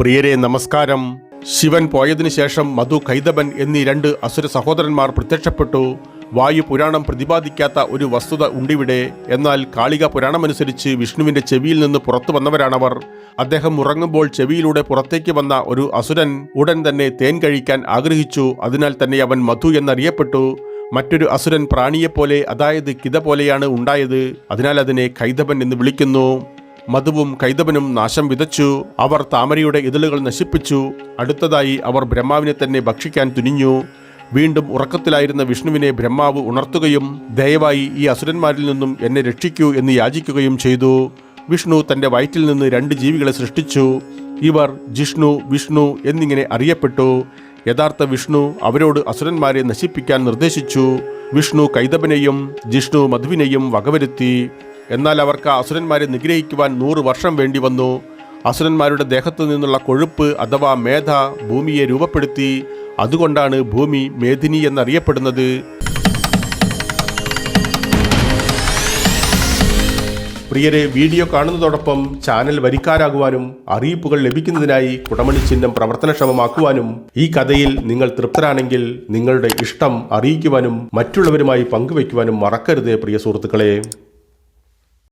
പ്രിയരെ നമസ്കാരം. ശിവൻ പോയതിനു ശേഷം മധു കൈതബൻ എന്നീ രണ്ട് അസുര സഹോദരന്മാർ പ്രത്യക്ഷപ്പെട്ടു. വായു പുരാണം പ്രതിപാദിക്കാത്ത ഒരു വസ്തുത ഉണ്ടിവിടെ. എന്നാൽ കാളിക പുരാണമനുസരിച്ച് വിഷ്ണുവിന്റെ ചെവിയിൽ നിന്ന് പുറത്തു വന്നവരാണവർ. അദ്ദേഹം ഉറങ്ങുമ്പോൾ ചെവിയിലൂടെ പുറത്തേക്ക് വന്ന ഒരു അസുരൻ ഉടൻ തന്നെ തേൻ കഴിക്കാൻ ആഗ്രഹിച്ചു. അതിനാൽ തന്നെ അവൻ മധു എന്നറിയപ്പെട്ടു. മറ്റൊരു അസുരൻ പ്രാണിയെപ്പോലെ അതായത് കിത പോലെയാണ് ഉണ്ടായത്. അതിനാൽ അതിനെ കൈതബൻ എന്ന് വിളിക്കുന്നു. മധുവും കൈതവനും നാശം വിതച്ചു. അവർ താമരയുടെ ഇതളുകൾ നശിപ്പിച്ചു. അടുത്തതായി അവർ ബ്രഹ്മാവിനെ തന്നെ ഭക്ഷിക്കാൻ തുനിഞ്ഞു. വീണ്ടും ഉറക്കത്തിലായിരുന്ന വിഷ്ണുവിനെ ബ്രഹ്മാവ് ഉണർത്തുകയും ദയവായി ഈ അസുരന്മാരിൽ നിന്നും എന്നെ രക്ഷിക്കൂ എന്ന് യാചിക്കുകയും ചെയ്തു. വിഷ്ണു തന്റെ വയറ്റിൽ നിന്ന് രണ്ട് ജീവികളെ സൃഷ്ടിച്ചു. ഇവർ ജിഷ്ണു വിഷ്ണു എന്നിങ്ങനെ അറിയപ്പെട്ടു. യഥാർത്ഥ വിഷ്ണു അവരോട് അസുരന്മാരെ നശിപ്പിക്കാൻ നിർദ്ദേശിച്ചു. വിഷ്ണു കൈതബനെയും ജിഷ്ണു മധുവിനെയും വകവരുത്തി. എന്നാൽ അവർക്ക് അസുരന്മാരെ നിഗ്രഹിക്കുവാൻ നൂറ് വർഷം വേണ്ടി വന്നു. അസുരന്മാരുടെ ദേഹത്തു നിന്നുള്ള കൊഴുപ്പ് അഥവാ മേധ ഭൂമിയെ രൂപപ്പെടുത്തി. അതുകൊണ്ടാണ് ഭൂമി മേധിനി എന്നറിയപ്പെടുന്നത്. പ്രിയരെ വീഡിയോ കാണുന്നതോടൊപ്പം ചാനൽ വരിക്കാരാകുവാനും അറിയിപ്പുകൾ ലഭിക്കുന്നതിനായി കുടമണി ചിഹ്നം പ്രവർത്തനക്ഷമമാക്കുവാനും ഈ കഥയിൽ നിങ്ങൾ തൃപ്തരാണെങ്കിൽ നിങ്ങളുടെ ഇഷ്ടം അറിയിക്കുവാനും മറ്റുള്ളവരുമായി പങ്കുവയ്ക്കുവാനും മറക്കരുത് പ്രിയ സുഹൃത്തുക്കളെ.